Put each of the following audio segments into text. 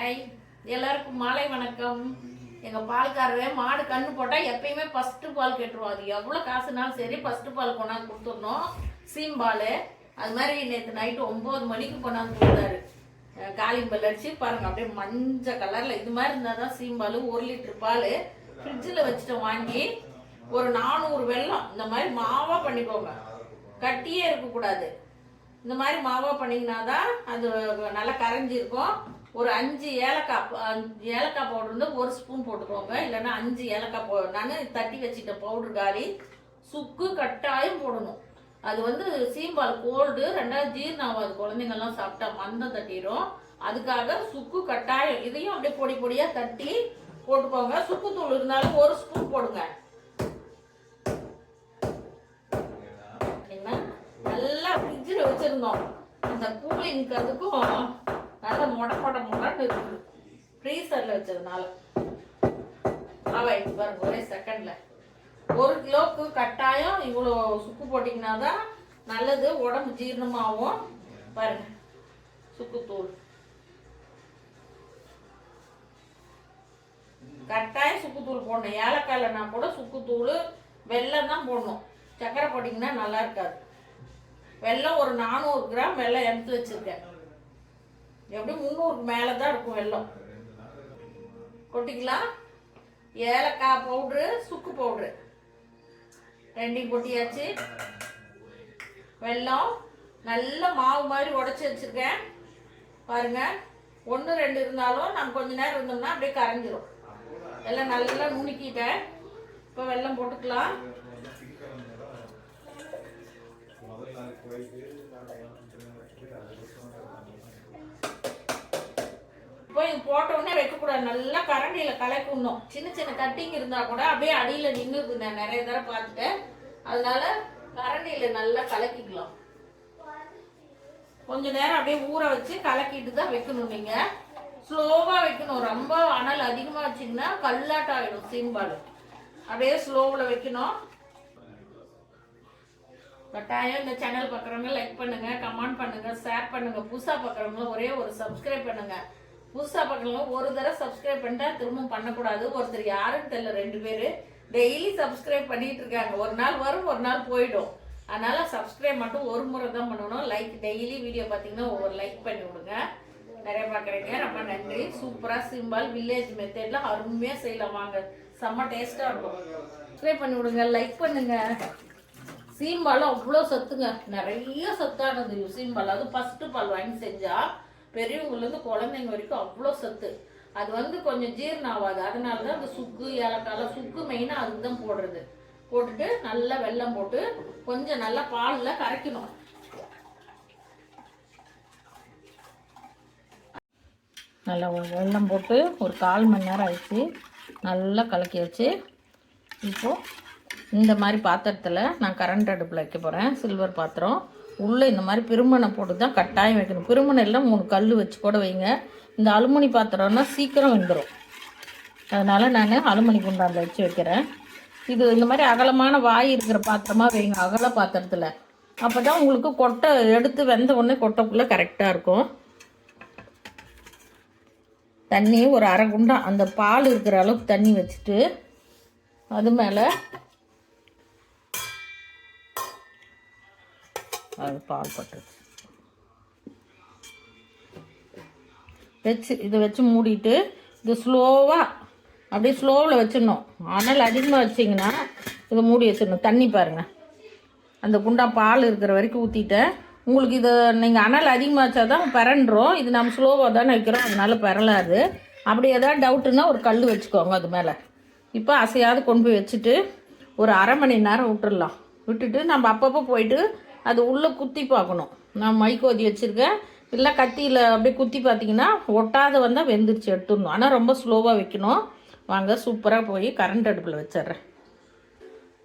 Hi எல்லாருக்கும் மாலை வணக்கம். எங்கள் பால்காரவே மாடு கண்ணு போட்டால் எப்பயுமே ஃபஸ்ட்டு பால் கேட்டுருவோம் அது எவ்வளோ காசுனாலும் சரி ஃபஸ்ட்டு பால் கொண்டாந்து கொடுத்துடணும். சீம்பால் அது மாதிரி நேற்று நைட்டு ஒம்பது மணிக்கு கொண்டாந்து கொடுத்தாரு. அஹ் காலிங் அடிச்சு பாருங்க அப்படியே மஞ்சள் கலரில் இது மாதிரி இருந்தால் தான் சீம்பால் ஒரு லிட்டர் பால் ஃப்ரிட்ஜில் வச்சுட்டு வாங்கி ஒரு நானூறு வெள்ளம் இந்த மாதிரி மாவாக பண்ணிக்கோங்க. கட்டியே இருக்கக்கூடாது. இந்த மாதிரி மாவாக பண்ணிங்கன்னா தான் அது நல்லா கரைஞ்சிருக்கும். ஒரு அஞ்சு ஏலக்காய் அஞ்சு ஏலக்காய் பவுடர் வந்து ஒரு ஸ்பூன் போட்டுக்கோங்க. இல்லைன்னா அஞ்சு ஏலக்காய் போ நான் தட்டி வச்சுட்ட பவுடர் காலி சுக்கு கட்டாயம் போடணும். அது வந்து சீம்பால் கோல்டு ரெண்டாவது ஜீரணம் ஆகாது. குழந்தைங்கள்லாம் சாப்பிட்டா மந்தம் தட்டிடும் அதுக்காக சுக்கு கட்டாயம் இதையும் அப்படியே பொடி பொடியாக தட்டி போட்டுக்கோங்க. சுக்கு தூள் இருந்தாலும் ஒரு ஸ்பூன் போடுங்க? நல்லா ஃப்ரிட்ஜில் வச்சுருந்தோம். அந்த கூலிங்க்கு அதுக்கும் நல்லா முடப்படம் மொட இருக்குது ஃப்ரீசரில் வச்சதுனால. ஆவாயிட்டு பாருங்க ஒரே செகண்டில் ஒரு கிலோவுக்கு கட்டாயம் இவ்வளோ சுக்கு போட்டிங்கன்னா தான் நல்லது உடம்பு ஜீரணமாகும். பாருங்க சுக்குத்தூள். கட்டாயம் சுக்குத்தூள் போடணும். ஏலக்காயில்னா கூட சுக்குத்தூள் வெள்ளம் தான் போடணும். சக்கரை போட்டிங்கன்னா நல்லா இருக்காது. வெள்ளம் ஒரு நானூறு கிராம் வெள்ளம் எடுத்து வச்சிருக்கேன். எப்படியும் முந்நூறுக்கு மேலே தான் இருக்கும் வெல்லம் கொட்டிக்கலாம். ஏலக்காய் பவுட்ரு சுக்கு பவுட்ரு ரெண்டையும் கொட்டியாச்சு. வெல்லம் நல்ல மாவு மாதிரி உடச்சி வச்சுருக்கேன். பாருங்கள் ஒன்று ரெண்டு இருந்தாலும் நம்ம கொஞ்ச நேரம் இருந்தோம்னா அப்படியே கரைஞ்சிரும். எல்லாம் நல்லா நுணுக்கிட்டேன் இப்போ. வெல்லம் போட்டுக்கலாம். இப்போ போட்டவுடனே வைக்கக்கூடாது. நல்லா கரண்டியில் கலக்கணும். சின்ன சின்ன கட்டிங் இருந்தால் கூட அப்படியே அடியில் நின்றுது நான் நிறைய தடவை பார்த்துட்டேன். அதனால கரண்டியில் நல்லா கலக்கிக்கலாம். கொஞ்ச நேரம் அப்படியே ஊற வச்சு கலக்கிட்டு தான் வைக்கணும் நீங்கள் ஸ்லோவாக வைக்கணும். ரொம்ப அனல் அதிகமாக வச்சிங்கன்னா கல்லாட்டம் ஆகிடும் சீம்பால். அப்படியே ஸ்லோவில் வைக்கணும். கட்டாயம் இந்த சேனல் பார்க்குறவங்க லைக் பண்ணுங்கள் கமெண்ட் பண்ணுங்கள் ஷேர் பண்ணுங்கள் புதுசாக பார்க்குறவங்க ஒரே ஒரு சப்ஸ்கிரைப் பண்ணுங்கள் புதுசாக பார்க்கலாம் ஒரு தடவை சப்ஸ்கிரைப் பண்ணிட்டா திரும்பவும் பண்ணக்கூடாது. ஒருத்தர் யாருன்னு தெரியல ரெண்டு பேர். டெய்லி சப்ஸ்கிரைப் பண்ணிட்டு இருக்காங்க. ஒரு நாள் வரும் ஒரு நாள் போயிடும். அதனால சப்ஸ்கிரைப் மட்டும் ஒரு முறை தான் பண்ணணும். லைக் டெய்லி வீடியோ பார்த்தீங்கன்னா ஒவ்வொரு லைக் பண்ணி விடுங்க. நிறைய பார்க்குறீங்க. ரொம்ப நன்றி. சூப்பராக சிம்பிள் வில்லேஜ் மெத்தடில் அருமையாக செய்யலாம். வாங்க. செம்ம டேஸ்ட்டாக இருக்கும். சப்ஸ்கிரைப் பண்ணி விடுங்க. லைக் பண்ணுங்க. சீம்பாலும் அவ்வளோ சத்துங்க. நிறைய சத்தானது. சீம்பால் அது ஃபஸ்ட்டு பால் வாங்கி செஞ்சால் பெரியவங்கலேருந்து குழந்தைங்க வரைக்கும் அவ்வளோ சத்து. அது வந்து கொஞ்சம் ஜீரணம் ஆகாது அதனால தான் அந்த சுக்கு ஏலக்காய் சுக்கு மெயினாக அதுக்கு தான் போடுறது. போட்டுட்டு நல்லா வெல்லம் போட்டு கொஞ்சம் நல்லா பாலில் கரைக்கணும். நல்லா வெல்லம் போட்டு ஒரு கால் மணி நேரம் ஆயிடுச்சு. நல்லா கலக்கி வச்சு இப்போது இந்த மாதிரி பாத்திரத்தில் நான் கரண்ட் அடுப்பில் வைக்க போகிறேன் சில்வர் பாத்திரம். உள்ளே இந்த மாதிரி பிருமனை போட்டு தான் கட்டாயம் வைக்கணும். பிருமனை எல்லாம் மூணு கல் வச்சு கூட வைங்க. இந்த அலுமினி பாத்திரம்னா சீக்கிரம் வெந்துடும் அதனால் நான் அலுமினி குண்டானில் வச்சு வைக்கிறேன். இது இந்த மாதிரி அகலமான வாய் இருக்கிற பாத்திரமாக வைங்க அகல பாத்திரத்தில். அப்போ தான் உங்களுக்கு கொட்டை எடுத்து வெந்த உடனே கொட்டைக்குள்ளே கரெக்டாக இருக்கும். தண்ணி ஒரு அரை குண்டா அந்த பால் இருக்கிற அளவுக்கு தண்ணி வச்சுட்டு அது மேலே அது பால் பட்டுருச்சு. வச்சு இதை வச்சு மூடிட்டு இது ஸ்லோவாக அப்படியே ஸ்லோவில் வச்சிடணும். அனல் அதிகமாக வச்சிங்கன்னா இதை மூடி வச்சிடணும். தண்ணி பாருங்கள் அந்த குண்டா பால் இருக்கிற வரைக்கும் ஊற்றிட்டேன் உங்களுக்கு இதை நீங்கள் அனல் அதிகமாக வச்சா தான் பிறண்டுரும் இது நம்ம ஸ்லோவாக தானே வைக்கிறோம். அதனால பிறலாது அப்படி ஏதாவது டவுட்டுன்னா ஒரு கல் வச்சுக்கோங்க அது மேலே. இப்போ அசையாவது கொண்டு போய் வச்சுட்டு ஒரு அரை மணி நேரம் விட்டுடலாம். விட்டுட்டு நம்ம அப்பப்போ போயிட்டு அது உள்ளே குத்தி பார்க்கணும். நான் மைக்கோதி வச்சுருக்கேன். இல்லை கத்தியில் அப்படியே குத்தி பார்த்தீங்கன்னா ஒட்டாத வந்தால் வெந்துருச்சு எடுத்துடணும். ஆனால் ரொம்ப ஸ்லோவாக வைக்கணும். வாங்க சூப்பராக போய் கரண்ட் அடுப்பில் வச்சிடுறேன்.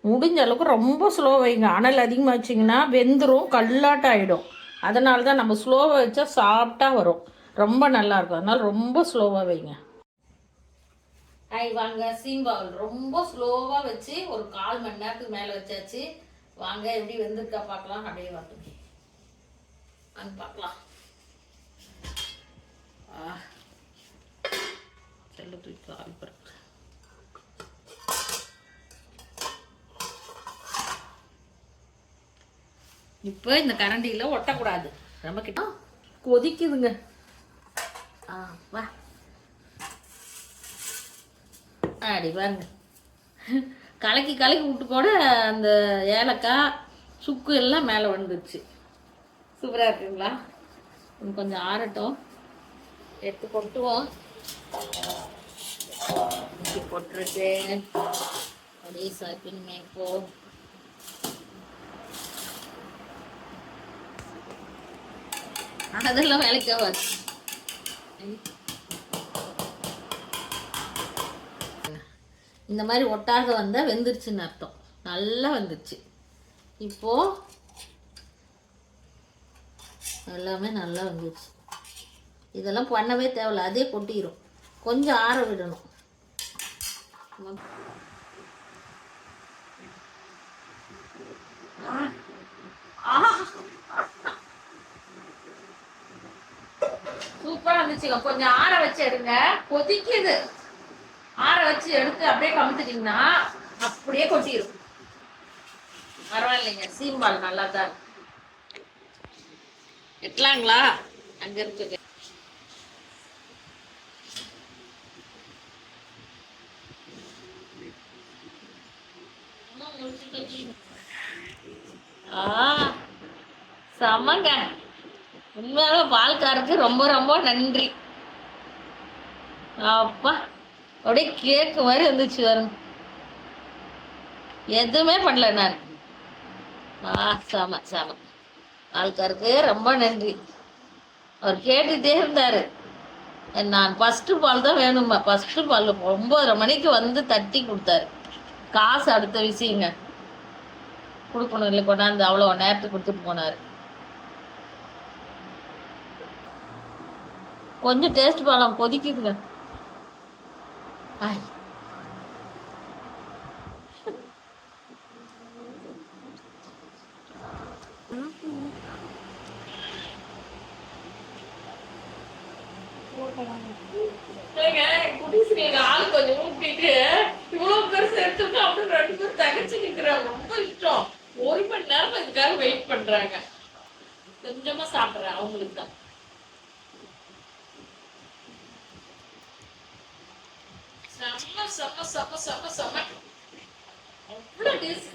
முடிஞ்ச அளவுக்கு ரொம்ப ஸ்லோவாக வைங்க. அனல் அதிகமாக வச்சிங்கன்னா வெந்துடும் கல்லாட்டம் ஆகிடும் அதனால தான் நம்ம ஸ்லோவாக வச்சா சாஃப்டாக வரும். ரொம்ப நல்லா இருக்கும். ரொம்ப ஸ்லோவாக வைங்க. ஐ வாங்க சீம்பால் ரொம்ப ஸ்லோவாக வச்சு ஒரு கால் மணி நேரத்துக்கு மேலே வச்சாச்சு. வாங்க எப்படி வெந்திருக்கா பார்க்கலாம். அப்படியே வாங்க வாங்க பார்க்கலாம். செல்ல தூக்கி ஆவி இப்போ இந்த கரண்டியில் ஒட்டக்கூடாது. நம்ம கிட்ட கொதிக்குதுங்க. ஆ வா. அடி பாருங்க. கலக்கி கலக்கி விட்டு கூட அந்த ஏலக்காய் சுக்கு எல்லாம் மேலே வந்துடுச்சு சூப்பராக இருக்குங்களா? இன்னும் கொஞ்சம் ஆறட்டும். எடுத்து கொட்டுவோம். கொட்டுருக்கு அப்படியே சாப்பிடுங்க இப்போ. அதெல்லாம் வேலைக்கு இந்த மாதிரி ஒட்டாக வந்தால் வெந்துருச்சுன்னு அர்த்தம். நல்லா வந்துருச்சு. இப்போ எல்லாமே நல்லா வந்துருச்சு. இதெல்லாம் பண்ணவே தேவையில்ல அதே கொட்டிடும் கொஞ்சம் ஆற விடணும். சூப்பரா இருந்துச்சுங்க. கொஞ்சம் ஆற வச்சிருங்க கொதிக்குது. ஆற வச்சு எடுத்து அப்படியே கமுத்துட்டீங்கன்னா அப்படியே கொட்டிடும் பரவாயில்லைங்க சீம்பால் நல்லா தான் எட்டலாங்களா? அங்க இருக்குது ஆ செம்மங்க உண்மையாவே பால்காருக்கு ரொம்ப ரொம்ப நன்றி. அப்பா. அப்படியே கேக்கு மாதிரி வந்துச்சு வரும் எதுவுமே பண்ணல நான். ஆ சாம சாம. ஆள்காருக்கு ரொம்ப நன்றி. அவர் கேட்டுகிட்டே இருந்தார். நான் ஃபஸ்ட்டு பால் தான் வேணுமா ஃபஸ்ட்டு பால் ஒம்பதரை மணிக்கு வந்து தட்டி கொடுத்தாரு. காசு அடுத்த விஷயங்க. கொடுக்கணும் இல்லை கொண்டாந்து அவ்வளோ நேரத்துக்கு கொடுத்துட்டு போனார். கொஞ்சம் டேஸ்ட் பண்ணலாம் கொதிக்குதுங்க. ஆய். ஏங்க, குடிசுக்கு கொஞ்சம் ஊட்டிட்டு, இவ்வளவு பெருசு எடுத்துட்டு அப்படியே ரெண்டு பேரும் தகச்சு நிக்கிறாங்க. ரொம்ப இஷ்டம். ஒரு மணி நேரம் இதுக்காக வெயிட் பண்றாங்க கொஞ்சமா சாப்பிடுறேன் அவங்களுக்கு தான் செம்ம செம்ம செம்ம செம்ம செம்ம அவ்வளோ டேஸ்ட்